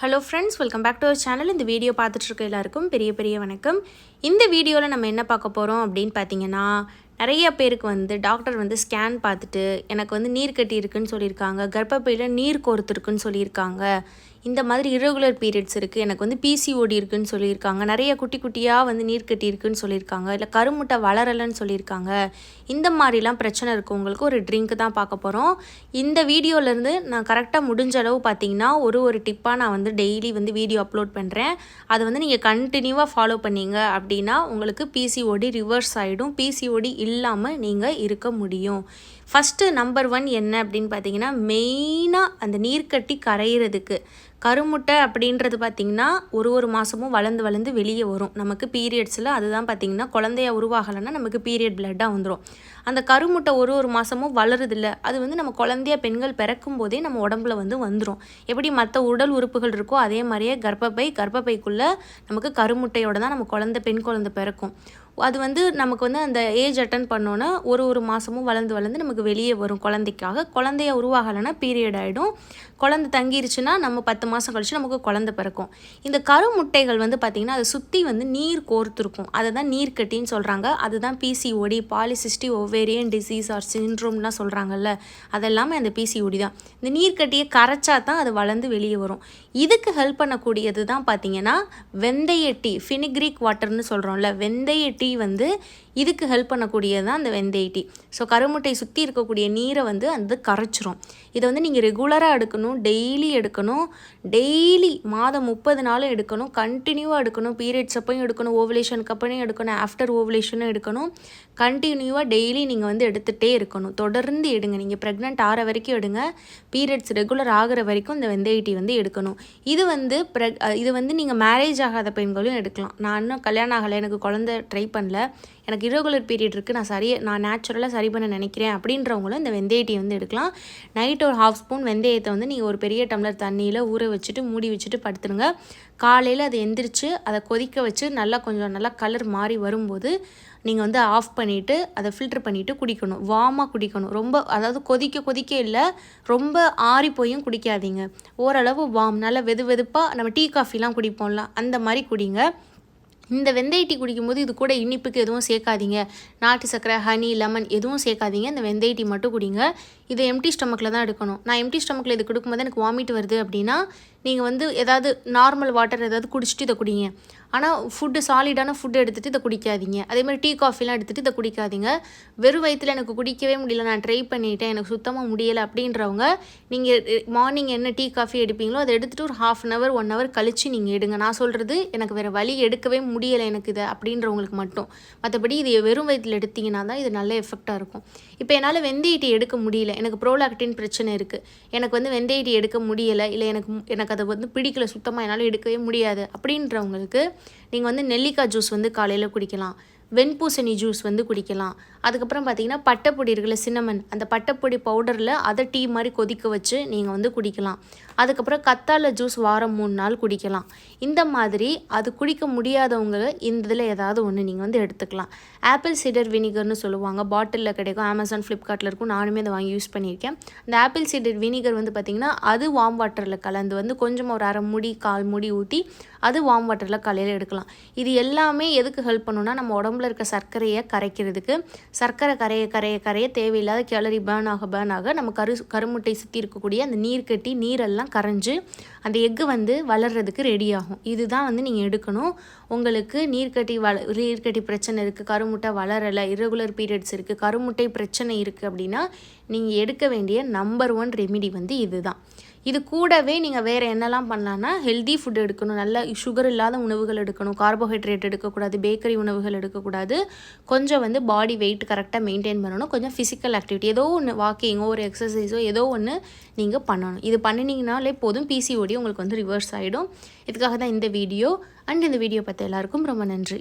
Hello friends welcome back to our channel இந்த video பார்த்துட்ருக்க எல்லாருக்கும் பெரிய பெரிய வணக்கம். இந்த வீடியோவில் நம்ம என்ன பார்க்க போகிறோம் அப்படின்னு பார்த்தீங்கன்னா நிறைய பேருக்கு வந்து டாக்டர் வந்து ஸ்கேன் பார்த்துட்டு எனக்கு வந்து நீர் கட்டி இருக்குன்னு சொல்லியிருக்காங்க கர்ப்பப்பையில் நீர் கோர்த்துருக்குன்னு சொல்லியிருக்காங்க. இந்த மாதிரி இரகுலர் பீரியட்ஸ் இருக்குது எனக்கு வந்து பிசிஓடி இருக்குன்னு சொல்லியிருக்காங்க. நிறைய குட்டி குட்டியாக வந்து நீர் கட்டி இருக்குன்னு சொல்லியிருக்காங்க. இல்லை கருமுட்டை வளரலைன்னு சொல்லியிருக்காங்க. இந்த மாதிரிலாம் பிரச்சனை இருக்கவங்களுக்கு ஒரு ட்ரிங்க் தான் பார்க்க போகிறோம் இந்த வீடியோலேருந்து நான் கரெக்டாக முடிஞ்ச அளவு பார்த்தீங்கன்னா ஒரு ஒரு டிப்பாக நான் வந்து டெய்லி வந்து வீடியோ அப்லோட் பண்ணுறேன் அதை வந்து நீங்கள் கண்டினியூவாக ஃபாலோ பண்ணீங்க அப்படின்னா உங்களுக்கு பிசிஓடி ரிவர்ஸ் ஆகிடும் பிசிஓடி இல்லாமல் நீங்கள் இருக்க முடியும். ஃபஸ்ட்டு நம்பர் ஒன் என்ன அப்படின்னு பார்த்தீங்கன்னா மெயினாக அந்த நீர்க்கட்டி கரையிறதுக்கு. கருமுட்டை அப்படின்றது பார்த்திங்கன்னா ஒரு ஒரு மாதமும் வளர்ந்து வளர்ந்து வெளியே வரும். நமக்கு பீரியட்ஸில் அதுதான் பார்த்திங்கன்னா குழந்தைய உருவாகலைன்னா நமக்கு பீரியட் பிளட்டாக வந்துடும் அந்த கருமுட்டை ஒரு ஒரு மாதமும் வளருதில்ல. அது வந்து நம்ம குழந்தைய பெண்கள் பிறக்கும் போதே நம்ம உடம்புல வந்து வந்துடும் எப்படி மற்ற உடல் உறுப்புகள் இருக்கோ அதே மாதிரியே கர்ப்பப்பை கர்ப்பப்பைக்குள்ளே நமக்கு கருமுட்டையோட தான் நம்ம குழந்தை பெண் குழந்தை பிறக்கும். அது வந்து நமக்கு வந்து அந்த ஏஜ் அட்டன் பண்ணோன்னா ஒரு ஒரு மாதமும் வளர்ந்து வளர்ந்து நமக்கு வெளியே வரும் குழந்தைக்காக. குழந்தைய உருவாகலைன்னா பீரியட் ஆகிடும் குழந்தை தங்கிருச்சுன்னா நம்ம பத்து மாதம் கழிச்சு நமக்கு குழந்தை பிறக்கும். இந்த கருமுட்டைகள் வந்து பார்த்திங்கன்னா அதை சுற்றி வந்து நீர் கோர்த்துருக்கும். அதை தான் நீர் கட்டின்னு சொல்கிறாங்க அதுதான் PCOD polycystic ovarian disease or சின்ட்ரோம்லாம் சொல்கிறாங்கல்ல அதெல்லாமே அந்த பிசிஓடி தான். இந்த நீர் கட்டியை கரைச்சா தான் அது வளர்ந்து வெளியே வரும். இதுக்கு ஹெல்ப் பண்ணக்கூடியது தான் பார்த்திங்கன்னா வெந்தய டீ ஃபினிக்ரிக் வாட்டர்னு சொல்கிறோம்ல வெந்தய டீ வந்து இதுக்கு ஹெல்ப் பண்ணக்கூடியது தான் அந்த வெந்தய டீ ஸோ கருமுட்டை சுற்றி இருக்கக்கூடிய நீரை வந்து அது கரைச்சிரும். இதை வந்து நீங்கள் ரெகுலராக எடுக்கணும் டெய்லி எடுக்கணும். டெய்லி மாதம் முப்பது நாளும் எடுக்கணும். கண்டினியூவாக எடுக்கணும். பீரியட்ஸ் அப்பையும் எடுக்கணும். ஓவலேஷனுக்கு அப்பையும் எடுக்கணும். ஆஃப்டர் ஓவலேஷனும் எடுக்கணும். கண்டினியூவாக டெய்லி நீங்கள் வந்து எடுத்துகிட்டே இருக்கணும். தொடர்ந்து எடுங்க. நீங்கள் ப்ரெக்னென்ட் ஆகிற வரைக்கும் எடுங்க. பீரியட்ஸ் ரெகுலர் ஆகிற வரைக்கும் இந்த வெந்தய டீ வந்து எடுக்கணும். இது வந்து ப்ரெக் இது வந்து நீங்கள் மேரேஜ் ஆகாத பெண்களும் எடுக்கலாம். நான் இன்னும் கல்யாணம் ஆகலை. எனக்கு குழந்தை ட்ரை பண்ணல. எனக்கு இரகுலர் பீரியட் இருக்குது நான் சரி நான் நேச்சுரலாக சரி பண்ண நினைக்கிறேன் அப்படின்றவங்களும் இந்த வெந்தய டீ வந்து எடுக்கலாம். நைட் ஒரு ஹாஃப் ஸ்பூன் வெந்தயத்தை வந்து நீங்கள் ஒரு பெரிய டம்ளர் தண்ணியில் ஊற வச்சுட்டு மூடி வச்சுட்டு படுத்துருங்க. காலையில் அதை எந்திரிச்சு அதை கொதிக்க வச்சு நல்லா கொஞ்சம் நல்லா கலர் மாறி வரும்போது நீங்கள் வந்து ஆஃப் பண்ணிவிட்டு அதை ஃபில்டர் பண்ணிவிட்டு குடிக்கணும். வார்மாக குடிக்கணும். ரொம்ப அதாவது கொதிக்க கொதிக்க இல்லை ரொம்ப ஆறி போயும் குடிக்காதீங்க. ஓரளவு வாம் நல்லா வெது வெதுப்பாக நம்ம டீ காஃபிலாம் குடிப்போம்ல அந்த மாதிரி குடிங்க. இந்த வெந்தய டீ குடிக்கும்போது இது கூட இனிப்புக்கு எதுவும் சேர்க்காதீங்க. நாட்டு சர்க்கரை ஹனி லெமன் எதுவும் சேர்க்காதீங்க. இந்த வெந்தய டீ மட்டும் குடிங்க. இதை எம்டி ஸ்டமக்கில் தான் எடுக்கணும். நான் எம்டி ஸ்டமக்கில் இது கொடுக்கும்போது எனக்கு வாமிட் வருது அப்படின்னா நீங்கள் வந்து ஏதாவது நார்மல் வாட்டர் ஏதாவது குடிச்சிட்டு இதை குடிங்க. ஆனால் ஃபுட்டு சாலிடான ஃபுட் எடுத்துகிட்டு இதை குடிக்காதீங்க. அதே மாதிரி டீ காஃபிலாம் எடுத்துகிட்டு இதை குடிக்காதீங்க. வெறும் வயிற்றில் எனக்கு குடிக்கவே முடியல நான் ட்ரை பண்ணிட்டேன் எனக்கு சுத்தமாக முடியலை அப்படின்றவங்க நீங்கள் மார்னிங் என்ன டீ காஃபி எடுப்பீங்களோ அதை எடுத்துகிட்டு ஒரு half an hour one hour கழித்து நீங்கள் எடுங்க. நான் சொல்கிறது எனக்கு வேறு வழி எடுக்கவே முடியலை எனக்கு இதை அப்படின்றவங்களுக்கு மட்டும். மற்றபடி இது வெறும் வயிற்றில் எடுத்தீங்கன்னா தான் இது நல்ல எஃபெக்டாக இருக்கும். இப்போ என்னால் வெந்தய எடுக்க முடியல. எனக்கு ப்ரோலாக்டின் பிரச்சனை இருக்குது எனக்கு வந்து வெந்தய எடுக்க முடியலை. இல்லை எனக்கு எனக்கு அதை வந்து பிடிக்கல சுத்தமாக என்னால் எடுக்கவே முடியாது. அப்படின்றவங்களுக்கு நீங்கள் வந்து நெல்லிக்காய் ஜூஸ் வந்து காலையில் குடிக்கலாம். வெண்பூசணி ஜூஸ் வந்து குடிக்கலாம். அதுக்கப்புறம் பார்த்தீங்கன்னா பட்டைப்பொடி இருக்குல்ல சின்னமன் அந்த பட்டைப்பொடி பவுடரில் அதை டீ மாதிரி கொதிக்க வச்சு நீங்கள் வந்து குடிக்கலாம். அதுக்கப்புறம் கத்தாழை ஜூஸ் வாரம் மூணு நாள் குடிக்கலாம். இந்த மாதிரி அது குடிக்க முடியாதவங்க இந்த இதில் ஏதாவது ஒன்று நீங்கள் வந்து எடுத்துக்கலாம். ஆப்பிள் சீடர் வினிகர்னு சொல்லுவாங்க. பாட்டிலில் கிடைக்கும் அமேசான் ஃப்ளிப்கார்ட்டில் இருக்கும். நானுமே அதை வாங்கி யூஸ் பண்ணியிருக்கேன். அந்த ஆப்பிள் சீடர் வினிகர் வந்து பார்த்திங்கன்னா அது வார்ம் வாட்டரில் கலந்து வந்து கொஞ்சமாக ஒரு அரை முடி கால் முடி ஊற்றி அது வார்ம் வாட்டரில் காலையில் எடுக்கலாம். இது எல்லாமே எதுக்கு ஹெல்ப் பண்ணுன்னா நம்ம உடம்பு உடம்புல இருக்க சர்க்கரையை கரைக்கிறதுக்கு சர்க்கரை கரைய கரைய கரைய தேவையில்லாத கேலரி பேர்ன் ஆக பேர்ன் ஆக நம்ம கரு கருமுட்டை சுற்றி இருக்கக்கூடிய அந்த நீர் கட்டி நீரெல்லாம் கரைஞ்சு அந்த எக்கு வந்து வளர்கிறதுக்கு ரெடி ஆகும். இதுதான் வந்து நீங்கள் எடுக்கணும். உங்களுக்கு நீர்க்கட்டி வள நீர்க்கட்டி பிரச்சனை இருக்குது கருமுட்டை வளரலை இரகுலர் பீரியட்ஸ் இருக்குது கருமுட்டை பிரச்சனை இருக்குது அப்படின்னா நீங்கள் எடுக்க வேண்டிய நம்பர் ஒன் ரெமிடி வந்து இதுதான். இது கூடவே நீங்கள் வேறு என்னெல்லாம் பண்ணலான்னா ஹெல்தி ஃபுட் எடுக்கணும். நல்ல சுகர் இல்லாத உணவுகள் எடுக்கணும். கார்போஹைட்ரேட் எடுக்கக்கூடாது பேக்கரி உணவுகள் எடுக்கக்கூடாது. கொஞ்சம் வந்து பாடி வெயிட் கரெக்டாக மெயின்டைன் பண்ணணும். கொஞ்சம் ஃபிசிக்கல் ஆக்டிவிட்டி ஏதோ ஒன்று வாக்கிங்கோ ஒரு எக்ஸசைஸோ ஏதோ ஒன்று நீங்கள் பண்ணணும். இது பண்ணினீங்கனாலே போதும் பிசிஓடி உங்களுக்கு வந்து ரிவர்ஸ் ஆகிடும் இதுக்காக தான் இந்த வீடியோ அண்ட் இந்த வீடியோ பார்த்த எல்லாருக்கும் ரொம்ப நன்றி.